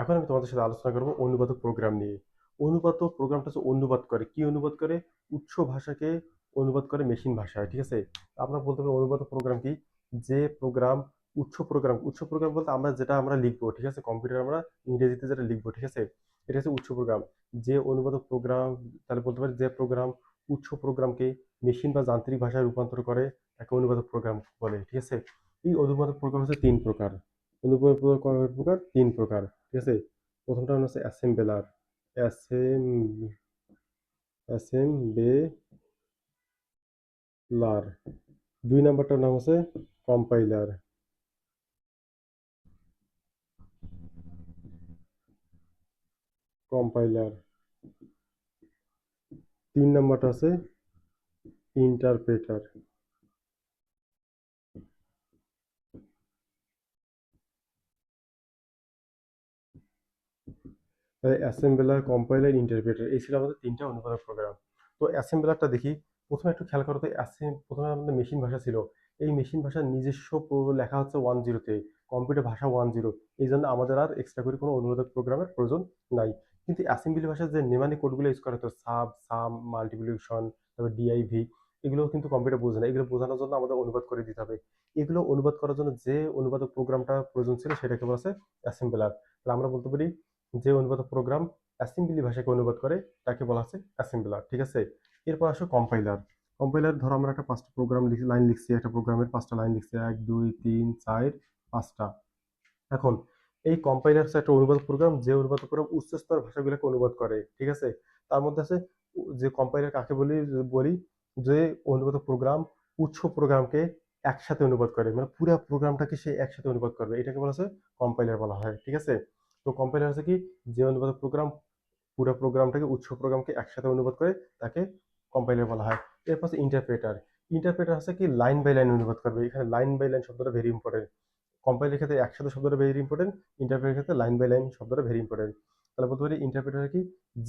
এখন আমি তোমাদের সাথে আলোচনা করব অনুবাদক প্রোগ্রাম নিয়ে। অনুবাদক প্রোগ্রামটা হচ্ছে অনুবাদ করে। কি অনুবাদ করে? উৎস ভাষাকে অনুবাদ করে মেশিন ভাষায় ঠিক আছে? আমরা বলতে পারি অনুবাদক প্রোগ্রাম কি? যে প্রোগ্রাম উৎস প্রোগ্রাম উৎস প্রোগ্রাম বলতে আমরা যেটা আমরা লিখব, ঠিক আছে? কম্পিউটার আমরা ইংরেজিতে যেটা লিখব, ঠিক আছে? এটা হচ্ছে উৎস প্রোগ্রাম যে অনুবাদক প্রোগ্রাম তাহলে বলতে পারি যে প্রোগ্রাম উৎস প্রোগ্রামকে মেশিন বা যান্ত্রিক ভাষায় রূপান্তর করে, তাকে অনুবাদক প্রোগ্রাম বলে, ঠিক আছে? এই অনুবাদক প্রোগ্রাম হচ্ছে তিন প্রকার। অনুবাদক প্রকার তিন প্রকার। ঠিক আছে? প্রথমটা হচ্ছে অ্যাসেম্বলার অ্যাসেম অ্যাসেম্বলার দুই নাম্বারটার নাম হচ্ছে কম্পাইলার কম্পাইলার তিন নাম্বারটা আছে ইন্টারপ্রেটার অ্যাসেম্বলার কম্পাইলার ইন্টারপ্রেটার এই ছিল আমাদের তিনটা অনুবাদক প্রোগ্রাম তো অ্যাসেম্বলারটা দেখি, প্রথমে একটু খেয়াল করো তো প্রথমে আমাদের মেশিন ভাষা ছিল। এই মেশিন ভাষার নিজস্ব লেখা হচ্ছে ওয়ান জিরোতে কম্পিউটার ভাষা ওয়ান জিরো এই জন্য আমাদের আর এক্সট্রা করে কোনো অনুবাদক প্রোগ্রামের প্রয়োজন নাই। কিন্তু অ্যাসেম্বলি ভাষার যে নেমানি কোডগুলো ইউজ করা হতো সাব সাম মাল্টিপ্লিকেশন তারপর ডিআইভি এগুলো কিন্তু কম্পিউটার বোঝে না। এগুলো বোঝানোর জন্য আমাদের অনুবাদ করে দিতে হবে। এগুলো অনুবাদ করার জন্য যে অনুবাদক প্রোগ্রামটা প্রয়োজন ছিল, সেটাকে বলা আছে অ্যাসেম্বলার তাহলে আমরা বলতে পারি যে অনুবাদ প্রোগ্রাম অ্যাসেম্বলি ভাষাকে অনুবাদ করে, তাকে বলা হচ্ছে অ্যাসেম্বলার ঠিক আছে? এরপর আসো কম্পাইলার কম্পাইলার ধরো আমরা একটা পাঁচটা প্রোগ্রাম লাইন লিখছি, একটা প্রোগ্রামের পাঁচটা লাইন লিখছি, এক, দুই, তিন, চার, পাঁচটা। এখন, এই কম্পাইলার একটা অনুবাদ প্রোগ্রাম যে অনুবাদ প্রোগ্রাম উচ্চস্তর ভাষাগুলোকে অনুবাদ করে, ঠিক আছে? তার মধ্যে আছে, যে কম্পাইলার কাকে বলি বলি, যে অনুবাদ প্রোগ্রাম উৎস প্রোগ্রামকে একসাথে অনুবাদ করে মানে পুরো প্রোগ্রামটাকে সে একসাথে অনুবাদ করবে, এটাকে বলা হচ্ছে কম্পাইলার বলা হয়, ঠিক আছে? তো কম্পাইলার হচ্ছে কি, যে অনুবাদ প্রোগ্রাম পুরো প্রোগ্রামটাকে উৎস প্রোগ্রামকে একসাথে অনুবাদ করে তাকে কম্পাইলার বলা হয়। এরপর হচ্ছে ইন্টারপ্রেটার ইন্টারপ্রেটার হচ্ছে কি লাইন বাই লাইন অনুবাদ করবে। এখানে লাইন বাই লাইন শব্দটা ভেরি ইম্পর্টেন্ট কম্পাইলের ক্ষেত্রে একসাথে শব্দটা ভেরি ইম্পর্টেন্ট ইন্টারপ্রেটার ক্ষেত্রে লাইন বাই লাইন শব্দটা ভেরি ইম্পর্টেন্ট তাহলে বলতে পারি ইন্টারপ্রেটার কি,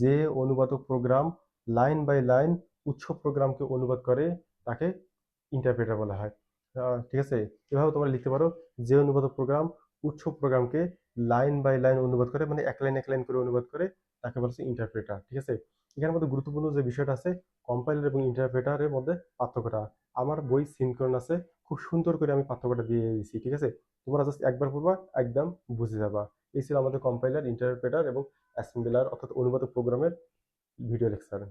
যে অনুবাদক প্রোগ্রাম লাইন বাই লাইন উৎস প্রোগ্রামকে অনুবাদ করে তাকে ইন্টারপ্রেটার বলা হয়। ঠিক আছে? এভাবে তোমরা লিখতে পারো। যে অনুবাদক প্রোগ্রাম উৎস প্রোগ্রামকে লাইন বাই লাইন অনুবাদ করে মানে এক লাইন এক লাইন করে অনুবাদ করে তাকে বলা হচ্ছে ইন্টারপ্রেটার ঠিক আছে? এখানের মধ্যে গুরুত্বপূর্ণ যে বিষয়টা আছে কম্পাইলার এবং ইন্টারপ্রেটারের মধ্যে পার্থক্যটা। আমার বই সিনক্রন আছে, খুব সুন্দর করে আমি পার্থক্যটা দিয়ে দিয়েছি, ঠিক আছে? তোমরা জাস্ট একবার পড়বা, একদম বুঝে যাবা। এই ছিল আমাদের কম্পাইলার ইন্টারপ্রেটার এবং অ্যাসেম্বলার অর্থাৎ অনুবাদক প্রোগ্রামের ভিডিও লেকচার